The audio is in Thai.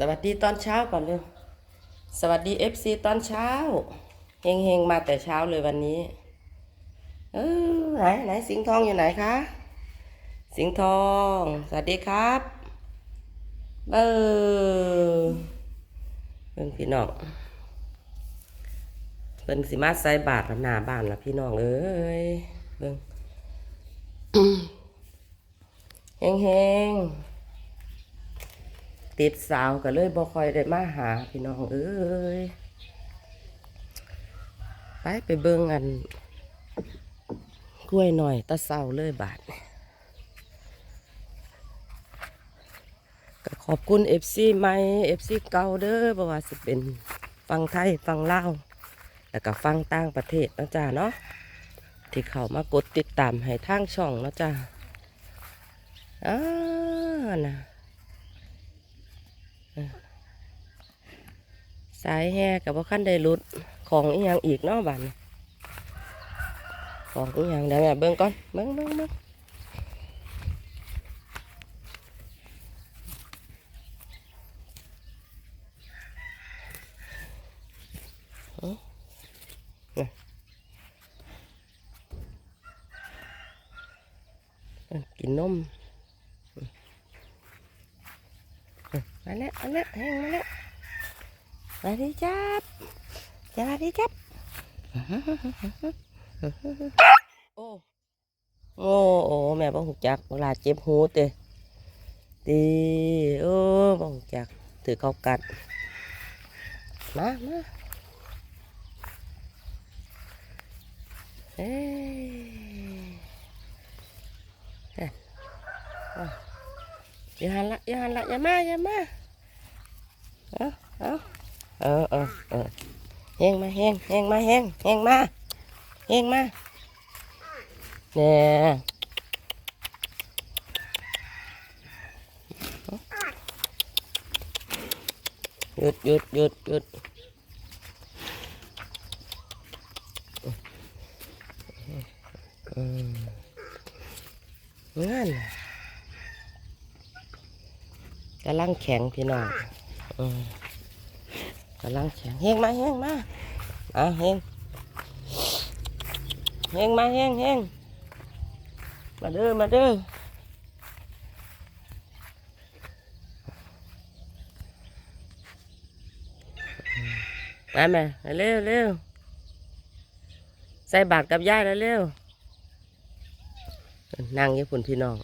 สวัสดีตอนเช้าก่อนเร็ว สวัสดีเอฟซีตอนเช้า เฮงเฮงมาแต่เช้าเลยวันนี้ เออไหนไหนสิงทองอยู่ไหนคะ สิงทอง สวัสดีครับ เออเพิ่นพี่น้องเพิ่นสิมาใส่บาทหน้าบ้านละพี่น้องเอ้ยเบิ่งเฮงเฮง ติดสาวก็เลยบ่ค่อยได้มาหาพี่น้องเอ้ยไปไปเบิ่งอัน กล้วยหน่อยตะเศร้าเลยบาทก็ขอบคุณเอฟซีใหม่เอฟซีเก่าเด้อบ่ว่าสิเป็นฟังไทยฟังลาวแล้วก็ฟังต่างประเทศนะจ้าเนาะที่เขามากดติดตามให้ทางช่องนะจ้าอ่านะ สายแห่กับว่าขั้นได้รุดของอีหยังอีกเนาะบันของอีหยังเดี๋ยวแม่เบิ่งก่อนเบิ่งเบิ่งเบิ่งอาน่ะเอิ้นกินนม มาแล้วมาแล้วแห้งมาแล้วมาดิจับจะมาดิจับโอ้โอ้โอ้แม่บ่หูจักเวลาเจ็บหูเตะดีโอ้บ่หูจักถือเขากัดมามาเอ้ยเอ้ยอะอย่าหันละอย่าหันละอย่ามาอย่ามาเอาเอาเออเออเออแหงมาแหงแหงมาแหงแหงมาแหงมาเนี่ยหยุดหยุดหยุดหยุดอืมงั้น กำลังแข็งพี่น้องกำลังแข็งเฮงมาเฮงมาอะเฮงเฮงมาเฮงเฮงมาเด้อมาเด้อมาแม่เร็วเร็วใส่บาตรกับย่ายแล้วเร็วนั่งอยี่ปุ่นพี่น้อง